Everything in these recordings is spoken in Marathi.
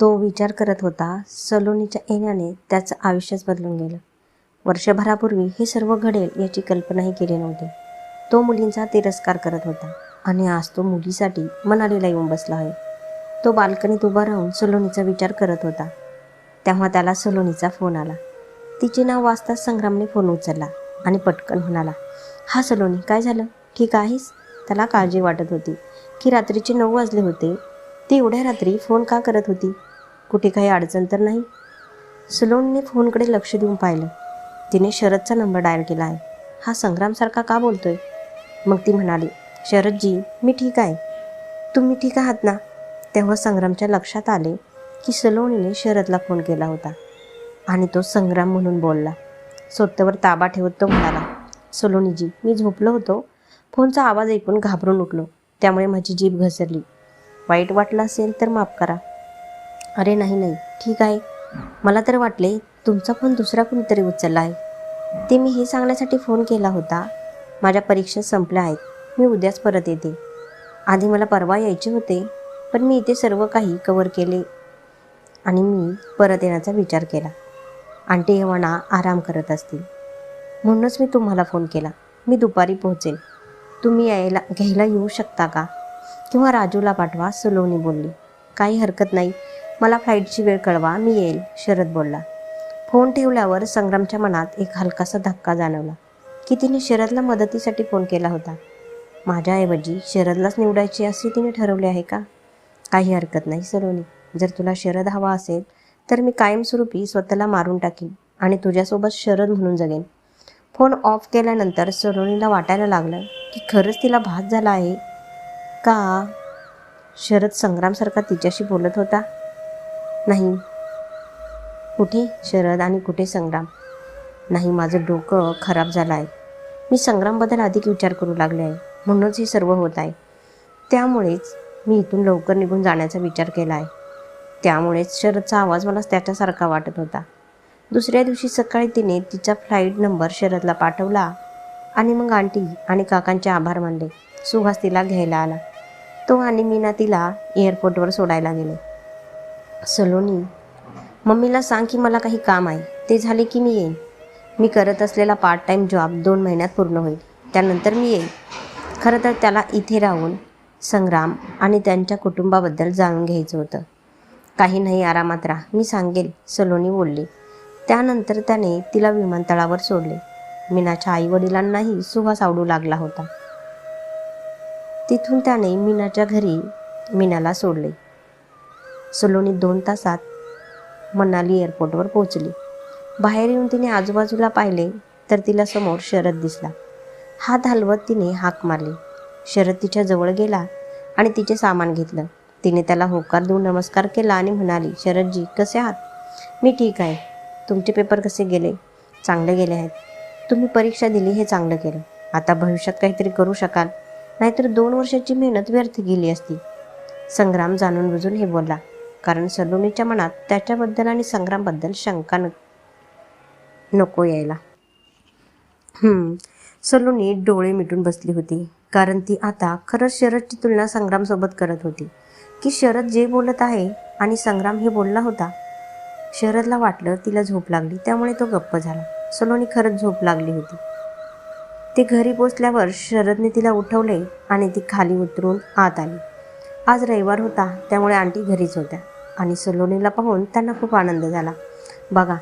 तो विचार करत होता सलोनीच्या येण्याने त्याचं आयुष्यच बदलून गेलं. वर्षभरापूर्वी हे सर्व घडेल याची कल्पनाही केली नव्हती. तो मुलींचा तिरस्कार करत होता आणि आज तो मुलीसाठी मनालीला येऊन बसला आहे. तो बाल्कनीत उभा राहून सलोनीचा विचार करत होता. तेव्हा त्याला सलोनीचा फोन आला. तिचे नाव वाचताच संग्रामने फोन उचलला आणि पटकन म्हणाला हा सलोनी काय झालं? ठीक आहेस? त्याला काळजी वाटत होती की रात्रीचे नऊ वाजले होते. ती एवढ्या रात्री फोन का करत होती? कुठे काही अडचण तर नाही. सलोनीने फोनकडे लक्ष देऊन पाहिलं. तिने शरदचा नंबर डायल केला आहे. हा संग्रामसारखा का बोलतोय? मग ती म्हणाली शरदजी मी ठीक आहे. तुम्ही ठीक आहात ना? तेव्हा संग्रामच्या लक्षात आले की सलोनीने शरदला फोन केला होता. आणि तो संग्राम म्हणून बोलला. स्वतःवर ताबा ठेवत तो म्हणाला सलोनीजी मी झोपलो होतो. फोनचा आवाज ऐकून घाबरून उठलो. त्यामुळे माझी जीभ घसरली. वाईट वाटलं असेल तर माफ करा. अरे नाही नाही. ठीक आहे. मला तर वाटले तुमचा फोन दुसरा कोणीतरी उचलला आहे ते मी हे सांगण्यासाठी फोन केला होता. माझ्या परीक्षा संपल्या आहेत. मी उद्याच परत येते. आधी मला परवा यायचे होते पण मी इथे सर्व काही कवर केले आणि मी परत येण्याचा विचार केला. आंटी एव्हाना आराम करत असतील. म्हणूनच मी तुम्हाला फोन केला. मी दुपारी पोहोचेन तुम्ही यायला घ्यायला येऊ शकता का? किंवा राजूला पाठवा सलोनी बोलली. काही हरकत नाही. मला फ्लाईटची वेळ कळवा मी येईल शरद बोलला. फोन ठेवल्यावर संग्रामच्या मनात एक हलकासा धक्का जाणवला. की तिने शरदला मदतीसाठी फोन केला होता? माझ्याऐवजी शरदलाच निवडायची असे तिने ठरवले आहे का? काही हरकत नाही सलोनी. जर तुला शरद हवा असेल तर मी कायमस्वरूपी स्वतःला मारून टाकीन आणि तुझ्यासोबत शरद म्हणून जगेन. फोन ऑफ केल्यानंतर सलोनीला वाटायला लागलं की खरंच तिला भात झाला आहे का? शरद संग्रामसारखा तिच्याशी बोलत होता? नाही. कुठे शरद आणि कुठे संग्राम? नाही माझं डोकं खराब झालं आहे मी संग्रामबद्दल अधिक विचार करू लागले आहे. म्हणूनच हे सर्व होत आहे. त्यामुळेच मी इथून लवकर निघून जाण्याचा विचार केला आहे. त्यामुळेच शरदचा आवाज मला त्याच्यासारखा वाटत होता. दुसऱ्या दिवशी सकाळी तिने तिचा फ्लाईट नंबर शरदला पाठवला आणि मग आंटी आणि काकांचे आभार मानले. सुहास तिला घ्यायला आला. तो आणि मीना तिला एअरपोर्टवर सोडायला गेले. सलोनी मम्मीला सांग की मला काही काम आहे. ते झाले की मी येईन. मी करत असलेला पार्ट टाईम जॉब दोन महिन्यात पूर्ण होईल. त्यानंतर मी येईन. खरं तर त्याला इथे राहून संग्राम आणि त्यांच्या कुटुंबाबद्दल जाणून घ्यायचं होतं. काही नाही आरामात राहा. मी सांगेल सलोनी बोलली. त्यानंतर त्याने तिला विमानतळावर सोडले. मीनाच्या आईवडिलांनाही सुहास आवडू लागला होता. तिथून त्याने मीनाच्या घरी मीनाला सोडले. सलोनी दोन तासात मनाली एअरपोर्टवर पोहोचली. बाहेर येऊन तिने आजूबाजूला पाहिले तर तिला समोर शरद दिसला. हात हलवत तिने हाक मारली. शरद तिच्या जवळ गेला आणि तिचे सामान घेतलं. तिने त्याला होकार देऊन नमस्कार केला आणि म्हणाली शरदजी कसे आहात? मी ठीक आहे. तुमचे पेपर कसे गेले? चांगले गेले आहेत. तुम्ही परीक्षा दिली हे चांगलं केलं. आता भविष्यात काहीतरी करू शकाल. नाहीतर दोन वर्षाची मेहनत व्यर्थ गेली असती. संग्राम जाणून बुजून हे बोलला कारण सलोनीच्या मनात त्याच्याबद्दल आणि संग्रामबद्दल शंका न नको यायला. हम्म. सलोनी डोळे मिटून बसली होती कारण ती आता खरंच शरदची तुलना संग्रामसोबत करत होती. की शरद जे बोलत आहे आणि संग्राम हे बोलला होता शरदला वाटलं तिला झोप लागली त्यामुळे तो गप्प झाला. सलोनी खरंच झोप लागली होती. ते घरी पोचल्यावर शरदने तिला उठवले आणि ती खाली उतरून आत आली. आज रविवार होता त्यामुळे आंटी घरीच होत्या आणि सलोनीला पाहून त्यांना खूप आनंद झाला. बघा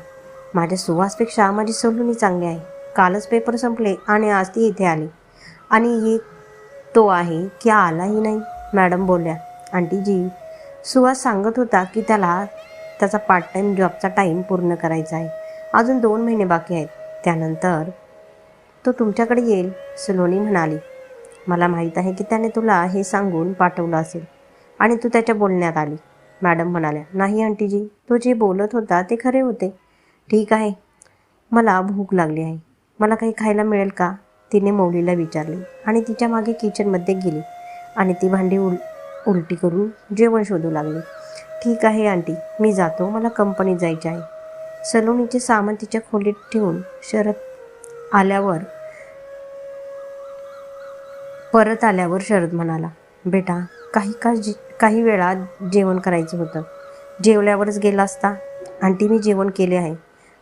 माझ्या सुवासपेक्षा माझी सलोनी चांगली आहे. कालच पेपर संपले आणि आज ती इथे आली. आणि हे तो आहे की आलाही नाही मॅडम बोलल्या. आंटीजी सुहास सांगत होता की त्याला त्याचा पार्ट टाईम जॉबचा टाईम पूर्ण करायचा आहे. अजून दोन महिने बाकी आहेत. त्यानंतर तो तुमच्याकडे येईल सलोनी म्हणाली. मला माहीत आहे की त्याने तुला हे सांगून पाठवलं असेल. आणि तू त्याच्या बोलण्यात आली. मॅडम म्हणाल्या नाही आंटीजी. तो जे बोलत होता ते खरे होते. ठीक आहे. मला भूक लागली आहे. मला काही खायला मिळेल का? तिने मौलीला विचारले आणि तिच्यामागे किचनमध्ये गेली आणि ती भांडी उल उलटी करून जेवण शोधू लागली. ठीक आहे आंटी. मी जातो. मला कंपनीत जायचे आहे. सलोनीचे सामान तिच्या खोलीत ठेवून शरद आल्यावर परत आल्यावर शरद म्हणाला बेटा काही का जे काही वेळा जेवण करायचं होतं. जेवल्यावरच गेला असता. आंटी मी जेवण केले आहे.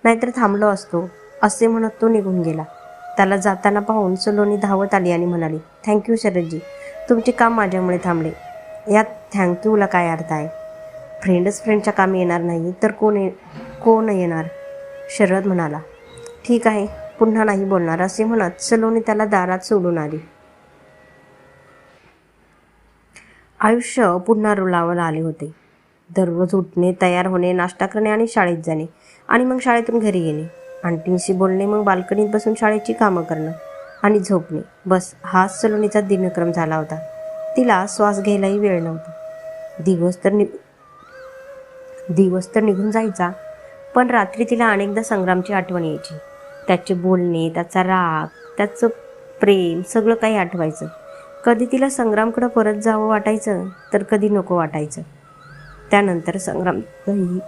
नाहीतर थांबलो असतो. असे म्हणत तो निघून गेला. त्याला जाताना पाहून सलोनी धावत आली आणि म्हणाली थँक्यू शरदजी. तुमचे काम माझ्यामुळे थांबले. यात थँक्यूला काय अर्थ आहे? फ्रेंडच फ्रेंडच्या कामी येणार नाही तर कोण ये कोण येणार? शरद म्हणाला ठीक आहे. पुन्हा नाही बोलणार असे म्हणत सलोनी त्याला दारात सोडून आली. आयुष्य पुन्हा रुळावर आले होते. दररोज उठणे तयार होणे नाश्ता करणे आणि शाळेत जाणे आणि मग शाळेतून घरी येणे. आंटींशी बोलणे मग बाल्कनीत बसून शाळेची कामं करणं आणि झोपणे. बस हाच सलोनीचा दिनक्रम झाला होता. तिला श्वास घ्यायलाही वेळ नव्हता. दिवस तर नि दिवस तर निघून जायचा पण रात्री तिला अनेकदा संग्रामची आठवण यायची. त्याचे बोलणे त्याचा राग त्याचं प्रेम सगळं काही आठवायचं. कधी तिला संग्रामकडं परत जावं वाटायचं तर कधी नको वाटायचं. त्यानंतर संग्रामचाही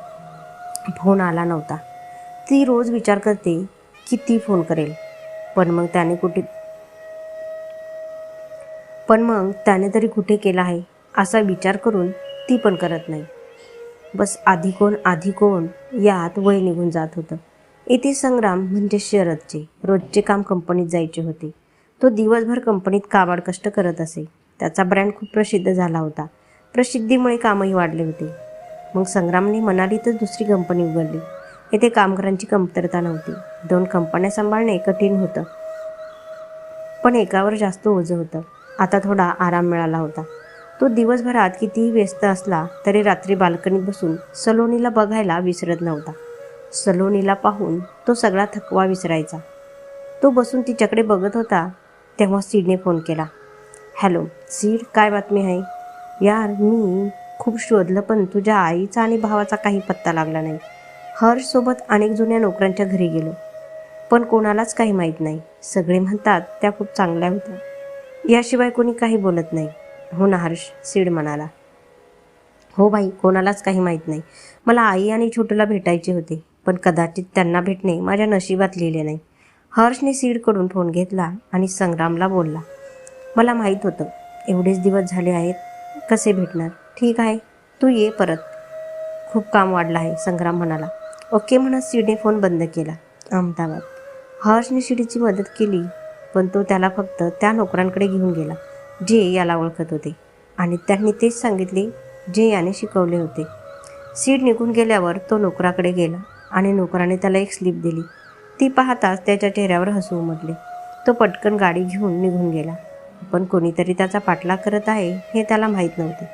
फोन आला नव्हता. ती रोज विचार करते की ती फोन करेल. पण मग त्याने कुठे पण मग त्याने तरी कुठे केला आहे असा विचार करून ती पण करत नाही. बस आधी कोण आधी कोण यात वय निघून जात होतं. इथे संग्राम म्हणजे शरदचे. रोजचे काम कंपनीत जायचे होते. तो दिवसभर कंपनीत काबाड कष्ट करत असे. त्याचा ब्रँड खूप प्रसिद्ध झाला होता. प्रसिद्धीमुळे कामही वाढले होते. मग संग्रामने मनालीतच दुसरी कंपनी उघडली. येथे कामगारांची कमतरता नव्हती. दोन कंपन्या सांभाळणे कठीण होतं. पण एकावर जास्त ओझं होतं. आता थोडा आराम मिळाला होता. तो दिवसभरात कितीही व्यस्त असला तरी रात्री बाल्कनीत बसून सलोनीला बघायला विसरत नव्हता. सलोनीला पाहून तो सगळा थकवा विसरायचा. तो बसून तिच्याकडे बघत होता तेव्हा सीडने फोन केला. हॅलो सीड काय बातमी आहे? यार मी खूप शोधलं पण तुझ्या आईचा आणि भावाचा काही पत्ता लागला नाही. हर्षसोबत अनेक जुन्या नोकऱ्यांच्या घरी गेलो. पण कोणालाच काही माहीत नाही. सगळे म्हणतात त्या खूप चांगल्या होत्या. याशिवाय कोणी काही बोलत नाही. हो ना हर्ष सीड म्हणाला. हो बाई कोणालाच काही माहीत नाही. मला आई आणि छोटूला भेटायचे होते पण कदाचित त्यांना भेटणे माझ्या नशिबात लिहिले नाही. हर्षने सीडकडून फोन घेतला आणि संग्रामला बोलला मला माहीत होतं एवढेच दिवस झाले आहेत कसे भेटणार? ठीक आहे तू ये परत. खूप काम वाढलं आहे संग्राम म्हणाला. ओके म्हणत सीडने फोन बंद केला. अहमदाबाद. हर्षने शिडीची मदत केली पण तो त्याला फक्त त्या नोकरांकडे घेऊन गेला जे याला ओळखत होते. आणि त्यांनी तेच सांगितले जे याने शिकवले होते. सीड निघून गेल्यावर तो नोकराकडे गेला आणि नोकराने त्याला एक स्लिप दिली. ती पाहताच त्याच्या चेहऱ्यावर हसू उमटले. तो पटकन गाडी घेऊन निघून गेला. पण कोणीतरी त्याचा पाठलाग करत आहे हे त्याला माहीत नव्हते.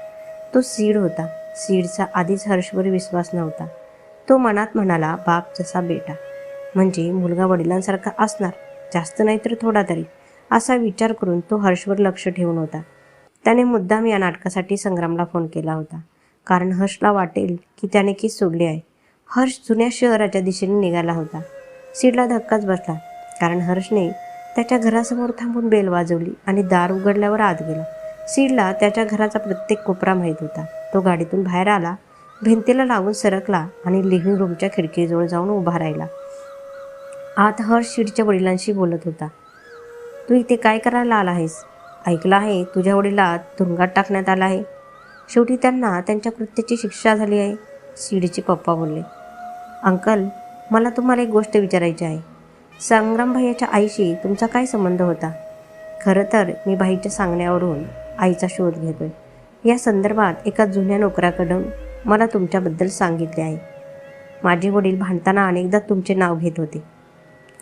तो सीड होता. सीडचा आधीच हर्षवर विश्वास नव्हता. तो मनात म्हणाला बाप जसा बेटा. म्हणजे मुलगा वडिलांसारखा असणार? जास्त नाही तर थोडा तरी. असा विचार करून तो हर्षवर लक्ष ठेवून होता. त्याने मुद्दाम या नाटकासाठी संग्रामला फोन केला होता. कारण हर्षला वाटेल की त्याने केस सोडले आहे. हर्ष जुन्या शहराच्या दिशेने निघाला होता. सीडला धक्काच बसला. कारण हर्षने त्याच्या घरासमोर थांबून बेल वाजवली आणि दार उघडल्यावर आत गेला. सीडला त्याच्या घराचा प्रत्येक कोपरा माहीत होता. तो गाडीतून बाहेर आला भिंतीला लागून सरकला आणि लिव्हिंग रूमच्या खिडकीजवळ जाऊन उभा राहिला. आत हर्ष सीडच्या वडिलांशी बोलत होता. तू इथे काय करायला आला आहेस? ऐकलं आहे तुझ्या वडिला तुरुंगात टाकण्यात आला आहे. शेवटी त्यांना त्यांच्या कृत्याची शिक्षा झाली आहे सीडीचे पप्पा बोलले. अंकल मला तुम्हाला एक गोष्ट विचारायची आहे. संग्राम भाईच्या आईशी तुमचा काय संबंध होता? खरं तर मी भाईच्या सांगण्यावरून आईचा शोध घेतोय. या संदर्भात एका जुन्या नोकराकडून मला तुमच्याबद्दल सांगितले आहे. माझे वडील भांडताना अनेकदा तुमचे नाव घेत होते.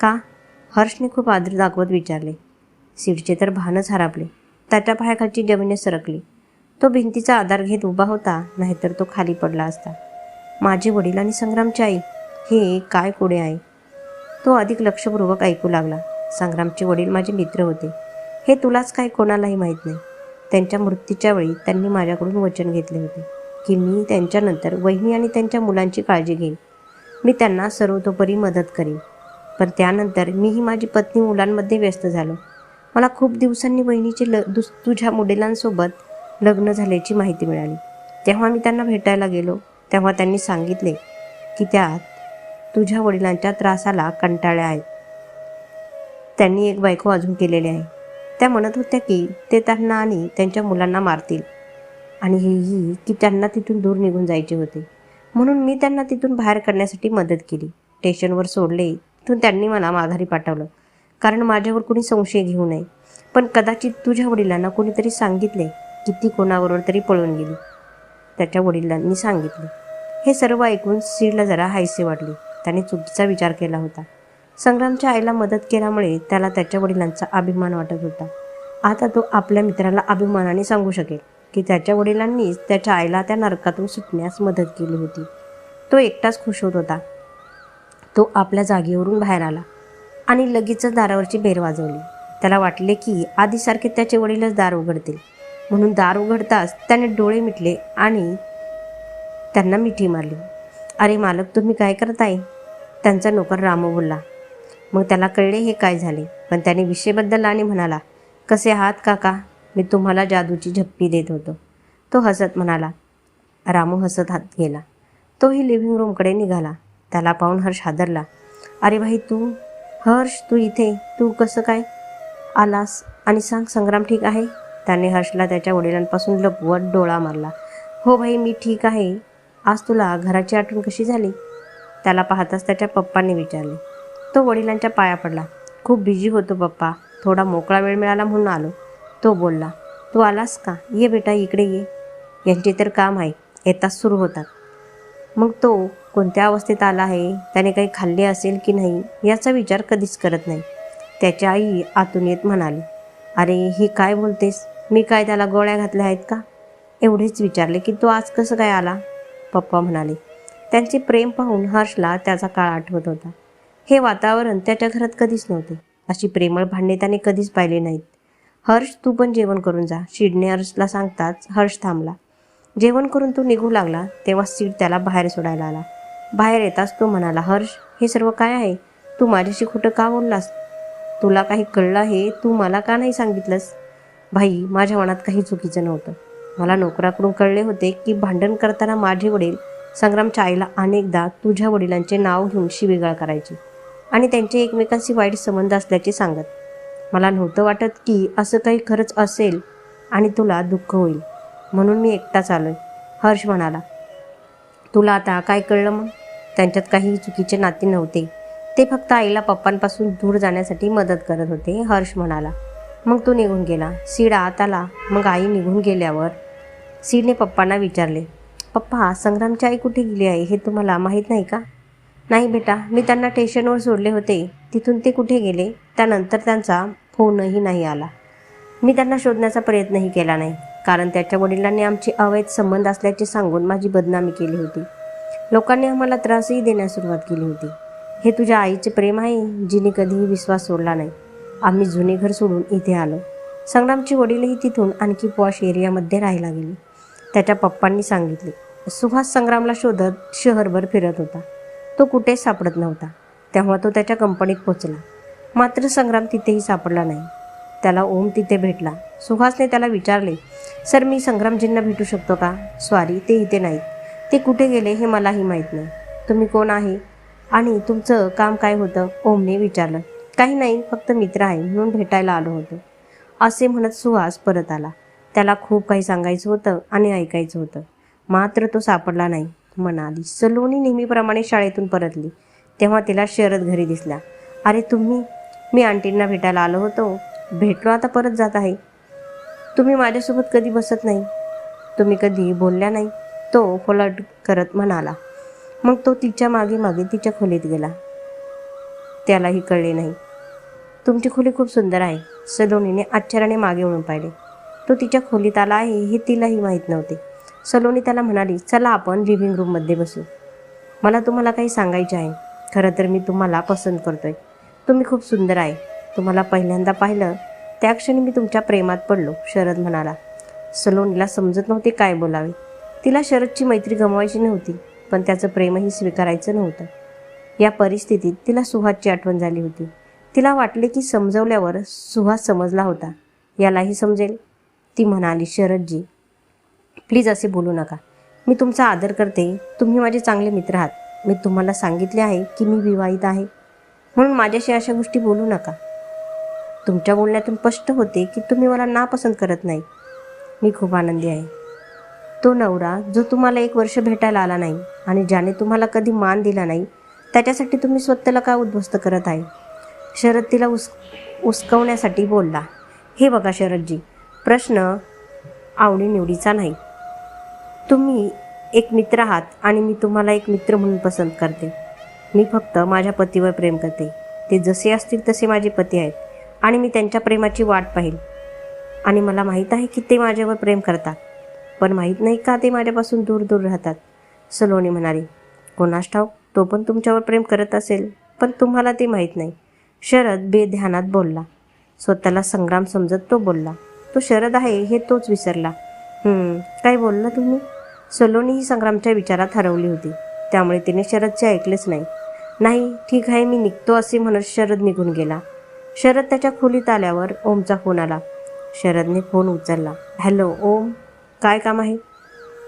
का? हर्षने खूप आदर दाखवत विचारले. सीडचे तर भानच हरापले. त्याच्या पायाखालची जमिने सरकली. तो भिंतीचा आधार घेत उभा होता नाहीतर तो खाली पडला असता. माझे वडील आणि संग्रामची आई हे काय कोडे आहे तो अधिक लक्षपूर्वक ऐकू लागला. संग्रामचे वडील माझे मित्र होते. हे तुलाच काय कोणालाही माहीत नाही. त्यांच्या मृत्यूच्या वेळी त्यांनी माझ्याकडून वचन घेतले होते की मी त्यांच्यानंतर वहिनी आणि त्यांच्या मुलांची काळजी घेईन. मी त्यांना सर्वतोपरी मदत करीन. पण त्यानंतर मीही माझी पत्नी मुलांमध्ये व्यस्त झालो. मला खूप दिवसांनी वहिनीचे ल दुस तुझ्या मुडेलांसोबत लग्न झाल्याची माहिती मिळाली. तेव्हा मी त्यांना भेटायला गेलो. तेव्हा त्यांनी सांगितले की त्यात तुझ्या वडिलांच्या त्रासाला कंटाळ्या आहेत. त्यांनी एक बायको अजून केलेली आहे. त्या म्हणत होत्या की ते त्यांना आणि त्यांच्या मुलांना मारतील. आणि हेही की त्यांना तिथून दूर निघून जायचे होते. म्हणून मी त्यांना तिथून बाहेर काढण्यासाठी मदत केली. स्टेशनवर सोडले. तिथून त्यांनी मला माघारी पाठवलं. कारण माझ्यावर कोणी संशय घेऊ नये. पण कदाचित तुझ्या वडिलांना कोणीतरी सांगितले की ती कोणाबरोबर तरी पळून गेली. त्याच्या वडिलांनी सांगितले. हे सर्व ऐकून सीडला जरा हायसे वाटले. त्याने चुकीचा विचार केला होता. संग्रामच्या आईला मदत केल्यामुळे त्याला त्याच्या वडिलांचा अभिमान वाटत होता. आता तो आपल्या मित्राला अभिमानाने सांगू शकेल की त्याच्या वडिलांनीच त्याच्या आईला त्या नरकातून सुटण्यास मदत केली होती. तो एकटाच खुश होत होता. तो आपल्या जागेवरून बाहेर आला आणि लगेचच दारावरची बेर वाजवली. त्याला वाटले की आधीसारखे त्याचे वडीलच दार उघडतील. म्हणून दार उघडताच त्याने डोळे मिटले आणि त्यांना मिठी मारली. अरे मालक तुम्ही काय करताय? त्यांचा नोकर रामू बोलला मग त्याला कळले हे काय झाले? पण त्याने विषयबद्दल आणि म्हणाला कसे आहात काका? मी तुम्हाला जादूची झप्पी देत होतो. तो हसत म्हणाला. रामू हसत हात गेला. तोही लिव्हिंग रूमकडे निघाला. त्याला पाहून हर्ष हादरला. अरे भाई तू हर्ष तू इथे? तू कसं काय आलास? आणि सांग संग्राम ठीक आहे? त्याने हर्षला त्याच्या वडिलांपासून लपवत डोळा मारला. हो भाई मी ठीक आहे. आज तुला घराची आठवण कशी झाली? त्याला पाहताच त्याच्या पप्पांनी विचारले. तो वडिलांच्या पाया पडला. खूप बिझी होतो पप्पा. थोडा मोकळा वेळ मिळाला म्हणून आलो. तो बोलला तू आलास का? ये बेटा इकडे ये. यांचे तर काम आहे. येताच सुरू होतात. मग तो कोणत्या अवस्थेत आला आहे? त्याने काही खाल्ले असेल की नाही? याचा विचार कधीच करत नाही. त्याची आई आतून येत म्हणाली अरे ही काय बोलतेस? मी काय त्याला गोळ्या घातल्या आहेत का? एवढेच विचारले की तो आज कसं काय आला? पप्पा म्हणाले त्यांचे प्रेम पाहून हर्षला त्याचा काळ आठवत होता. हे वातावरण त्याच्या घरात कधीच नव्हते. अशी प्रेमळ भांडणे त्याने कधीच पाहिले नाहीत. हर्ष तू पण जेवण करून जा. शिडने हर्षला सांगताच हर्ष थांबला. जेवण करून तो निघू लागला तेव्हा सीड त्याला बाहेर सोडायला आला. बाहेर येताच तो म्हणाला हर्ष हे सर्व काय आहे? तू माझ्याशी खोटं का बोललास? तुला काही कळलं आहे? तू मला का नाही सांगितलंस? भाई माझ्या मनात काही चुकीचं नव्हतं. मला नोकराकडून कळले होते की भांडण करताना माझे वडील संग्रामच्या आईला अनेकदा तुझ्या वडिलांचे नाव घेऊन शिवेगाळ करायची आणि त्यांचे एकमेकांशी वाईट संबंध असल्याचे सांगत. मला नव्हतं वाटत की असं काही खरंच असेल आणि तुला दुःख होईल. म्हणून मी एकटाच आलोय हर्ष म्हणाला. तुला आता काय कळलं मग? त्यांच्यात काही चुकीचे नाते नव्हते. ते फक्त आईला पप्पांपासून दूर जाण्यासाठी मदत करत होते हर्ष म्हणाला. मग तो निघून गेला. सीड आत आला. मग आई निघून गेल्यावर सीडने पप्पांना विचारले पप्पा संग्रामची आई कुठे गेली आहे हे तुम्हाला माहीत नाही का? नाही बेटा मी त्यांना स्टेशनवर सोडले होते. तिथून ते कुठे गेले? त्यानंतर त्यांचा फोनही नाही आला. मी त्यांना शोधण्याचा प्रयत्नही केला नाही. कारण त्याच्या वडिलांनी आमचे अवैध संबंध असल्याचे सांगून माझी बदनामी केली होती. लोकांनी आम्हाला त्रासही देण्यास सुरुवात केली होती. हे तुझ्या आईचे प्रेम आहे जिने कधीही विश्वास सोडला नाही. आम्ही जुने घर सोडून इथे आलो. संग्रामचे वडीलही तिथून आणखी पॉश एरियामध्ये राहायला गेले. त्याच्या पप्पांनी सांगितले. सुहास संग्रामला शोधत शहरभर फिरत होता. तो कुठेच सापडत नव्हता. तेव्हा तो त्याच्या कंपनीत पोचला मात्र संग्राम तिथेही सापडला नाही. त्याला ओम तिथे भेटला. सुहासने त्याला विचारले सर मी संग्रामजींना भेटू शकतो का? सॉरी ते इथे नाहीत. ते कुठे गेले हे मलाही माहीत नाही. तुम्ही कोण आहे? आणि तुमचं काम काय होतं? ओमने विचारलं. काही नाही फक्त मित्र आहे म्हणून भेटायला आलो होतो. असे म्हणत सुहास परत आला. त्याला खूप काही सांगायचं होतं आणि ऐकायचं होतं. मात्र तो सापडला नाही. म्हणाली सलोनी नेहमीप्रमाणे शाळेतून परतली. तेव्हा तिला शरद घरी दिसला अरे तुम्ही? मी आंटींना भेटायला आलो होतो. भेटलो आता परत जात आहे. तुम्ही माझ्यासोबत कधी बसत नाही? तुम्ही कधी बोलल्या नाही? तो फलट करत म्हणाला. मग तो तिच्यामागे मागे तिच्या खोलीत गेला. त्यालाही कळले नाही. तुमची खोली खूप सुंदर आहे सलोनीने आश्चर्याने मागे वळून पाहिले. तो तिच्या खोलीत आला आहे हे तिलाही माहीत नव्हते. सलोनी त्याला म्हणाली चला आपण लिव्हिंग रूममध्ये बसू. मला तुम्हाला काही सांगायचे आहे. खरं तर मी तुम्हाला पसंत करतोय. तुम्ही खूप सुंदर आहे. तुम्हाला पहिल्यांदा पाहिलं त्या क्षणी मी तुमच्या प्रेमात पडलो शरद म्हणाला. सलोनीला समजत नव्हते काय बोलावे. तिला शरदची मैत्री गमवायची नव्हती पण त्याचं प्रेमही स्वीकारायचं नव्हतं. या परिस्थितीत तिला सुहासची आठवण झाली होती. तिला वाटले की समजवल्यावर सुहास समजला होता. यालाही समजेल. ती म्हणाली शरदजी प्लीज असे बोलू नका. मी तुमचा आदर करते. तुम्ही माझे चांगले मित्र आहात. मी तुम्हाला सांगितले आहे की मी विवाहित आहे. म्हणून माझ्याशी अशा गोष्टी बोलू नका. तुमच्या बोलण्यातून स्पष्ट होते की तुम्ही मला नापसंत करत नाही. मी खूप आनंदी आहे. तो नवरा जो तुम्हाला एक वर्ष भेटायला आला नाही आणि ज्याने तुम्हाला कधी मान दिला नाही त्याच्यासाठी तुम्ही स्वतःला का उद्ध्वस्त करत आहे? शरद तिला उस उसकवण्यासाठी बोलला हे बघा शरदजी प्रश्न आवडीनिवडीचा नाही. तुम्ही एक मित्र आहात आणि मी तुम्हाला एक मित्र म्हणून पसंत करते. मी फक्त माझ्या पतीवर प्रेम करते. ते जसे असतील तसे माझे पती आहेत आणि मी त्यांच्या प्रेमाची वाट पाहिल. आणि मला माहीत आहे की ते माझ्यावर प्रेम करतात. पण माहीत नाही का ते माझ्यापासून दूर दूर राहतात? सलोनी म्हणाली कोणास ठाऊक तो पण तुमच्यावर प्रेम करत असेल पण तुम्हाला ते माहीत नाही. शरद बेध्यानात बोलला. स्वतःला संग्राम समजत तो बोलला तो शरद आहे हे तोच विसरला. काय बोलला तुम्ही? सलोनी ही संग्रामच्या विचारात हरवली होती. त्यामुळे तिने शरदचे ऐकलेच नाही. नाही ठीक आहे मी निघतो असे म्हणत शरद निघून गेला. शरद त्याच्या खोलीत आल्यावर ओमचा फोन आला. शरदने फोन उचलला. हॅलो ओम काय काम आहे?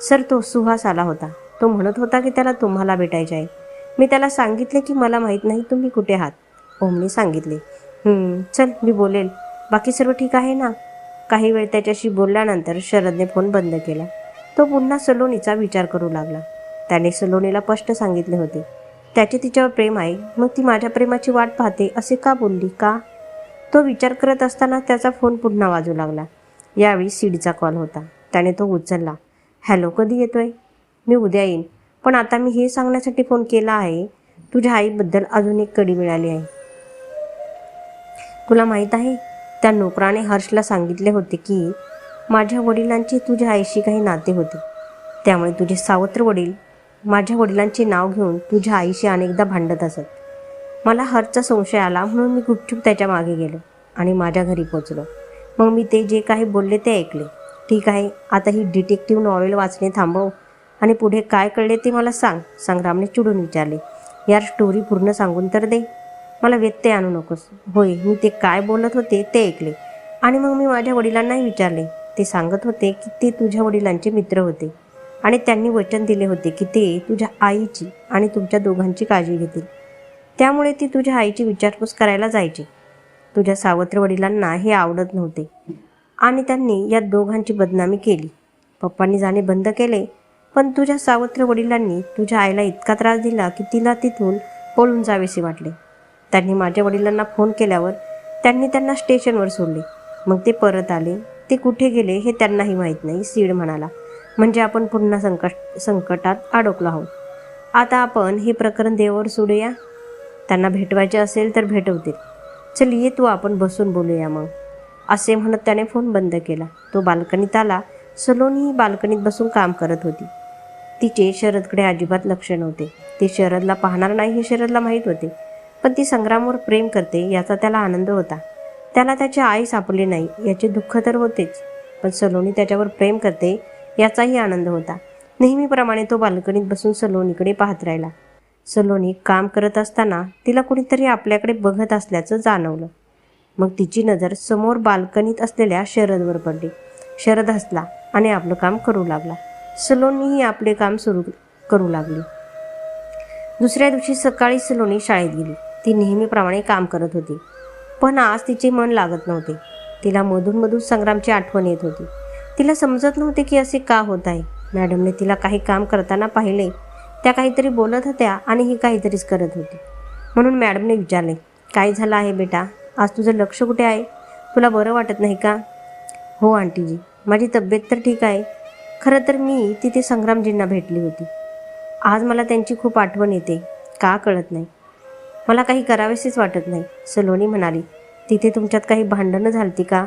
सर तो सुहास आला होता. तो म्हणत होता की त्याला तुम्हाला भेटायचे आहे. मी त्याला सांगितले की मला माहीत नाही तुम्ही कुठे आहात. ओमने सांगितले. चल मी बोलेल. बाकी सर्व ठीक आहे ना? काही वेळ त्याच्याशी बोलल्यानंतर शरदने फोन बंद केला. तो पुन्हा सलोनीचा विचार करू लागला. त्याने सलोनीला स्पष्ट सांगितले होते त्याचे तिच्यावर प्रेम आहे. मग ती माझ्या प्रेमाची वाट पाहते असे का बोलली का? तो विचार करत असताना त्याचा फोन पुन्हा वाजू लागला. यावेळी सीडीचा कॉल होता. त्याने तो उचलला. हॅलो कधी येतोय? मी उद्या येईन. पण आता मी हे सांगण्यासाठी फोन केला आहे. तुझ्या आईबद्दल अजून एक कडी मिळाली आहे. तुला माहीत आहे त्या नोकराने हर्षला सांगितले होते की माझ्या वडिलांचे तुझ्या आईशी काही नाते होते. त्यामुळे तुझे सावत्र वडील माझ्या वडिलांचे नाव घेऊन तुझ्या आईशी अनेकदा भांडत असत. मला हर्षचा संशय आला म्हणून मी गुपचूप त्याच्यामागे गेलो आणि माझ्या घरी पोचलो. मग मी ते जे काही बोलले ते ऐकले. ठीक आहे आता ही डिटेक्टिव्ह नॉवेल वाचणे थांबव आणि पुढे काय कळले ते मला सांग संग्रामने चिडून विचारले. यार स्टोरी पूर्ण सांगून तर दे. मला व्यत्यय आणू नकोस. होय मी ते काय बोलत होते ते ऐकले. आणि मग मी माझ्या वडिलांनाही विचारले. ते सांगत होते की ते तुझ्या वडिलांचे मित्र होते. आणि त्यांनी वचन दिले होते की ते तुझ्या आईची आणि तुमच्या दोघांची काळजी घेतील. त्यामुळे ती तुझ्या आईची विचारपूस करायला जायची. तुझ्या सावत्र वडिलांना हे आवडत नव्हते. आणि त्यांनी या दोघांची बदनामी केली. पप्पांनी जाणे बंद केले. पण तुझ्या सावत्र वडिलांनी तुझ्या आईला इतका त्रास दिला की तिला तिथून पळून जावेसे वाटले. त्यांनी माझ्या वडिलांना फोन केल्यावर त्यांनी त्यांना स्टेशनवर सोडले. मग ते परत आले. ते कुठे गेले हे त्यांनाही माहीत नाही सीड म्हणाला. म्हणजे आपण पुन्हा संकट संकटात अडकलो आहोत. आता आपण हे प्रकरण देवावर सोडूया? त्यांना भेटवायचे असेल तर भेटवतील. चल ये तू आपण बसून बोलूया मग. असे म्हणत त्याने फोन बंद केला. तो बाल्कनीत आला. सलोनी ही बाल्कनीत बसून काम करत होती. तिचे शरदकडे अजिबात लक्ष नव्हते. ते शरदला पाहणार नाही हे शरदला माहीत होते. पण ती संग्रामवर प्रेम करते याचा त्याला आनंद होता. त्याला त्याची आई सापडली नाही याचे दुःख तर होतेच पण सलोनी त्याच्यावर प्रेम करते याचाही आनंद होता. नेहमीप्रमाणे तो बाल्कनीत बसून सलोनीकडे पाहत राहिला. सलोनी काम करत असताना तिला कुणीतरी आपल्याकडे बघत असल्याचं जाणवलं. मग तिची नजर समोर बाल्कनीत असलेल्या शरदवर पडली. शरद हसला आणि आपलं काम करू लागला. सलोनीही आपले काम सुरू करू लागली. दुसऱ्या दिवशी सकाळी सलोनी शाळेत गेली. ती नेहमीप्रमाणे काम करत होती. पण आज तिचे मन लागत नव्हते. तिला मधूनमधून संग्रामची आठवण येत होती. तिला समजत नव्हते की असे का होत आहे. मॅडमने तिला काही काम करताना पाहिले. त्या काहीतरी बोलत होत्या आणि ही काहीतरीच करत होती. म्हणून मॅडमने विचारले काय झालं आहे बेटा? आज तुझं लक्ष कुठे आहे? तुला बरं वाटत नाही का? हो आंटीजी. माझी तब्येत तर ठीक आहे. खरं तर मी तिथे संग्रामजींना भेटली होती. आज मला त्यांची खूप आठवण येते. का कळत नाही? मला काही करावेसेच वाटत नाही सलोनी म्हणाली. तिथे तुमच्यात काही भांडणं झालती का?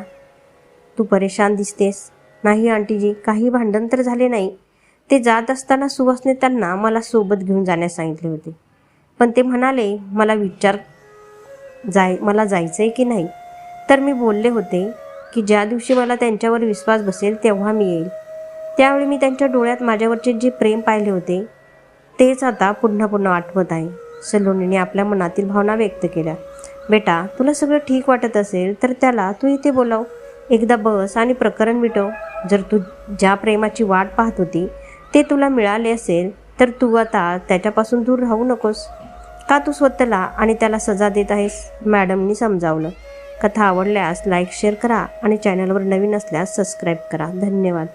तू परेशान दिसतेस. नाही आंटीजी काही भांडण तर झाले नाही. ते जात असताना सुवासने त्यांना मला सोबत घेऊन जाण्यास सांगितले होते. पण ते म्हणाले मला विचार जाय मला जायचं आहे की नाही? तर मी बोलले होते की ज्या दिवशी मला त्यांच्यावर विश्वास बसेल तेव्हा मी येईल. त्यावेळी मी त्यांच्या डोळ्यात माझ्यावरचे जे प्रेम पाहिले होते तेच आता पुन्हा पुन्हा आठवत आहे. सलोनीने आपल्या मनातील भावना व्यक्त केल्या. बेटा तुला सगळं ठीक वाटत असेल तर त्याला तू इथे बोलाव. एकदा बस आणि प्रकरण मिटव. जर तू ज्या प्रेमाची वाट पाहत होती ते तुला मिळाले असेल तर तू आता त्याच्यापासून दूर राहू नकोस. का तू स्वतःला आणि त्याला सजा देत आहेस? मॅडमनी समजावलं. कथा आवडल्यास लाईक शेअर करा आणि चॅनलवर नवीन असल्यास सबस्क्राईब करा. धन्यवाद.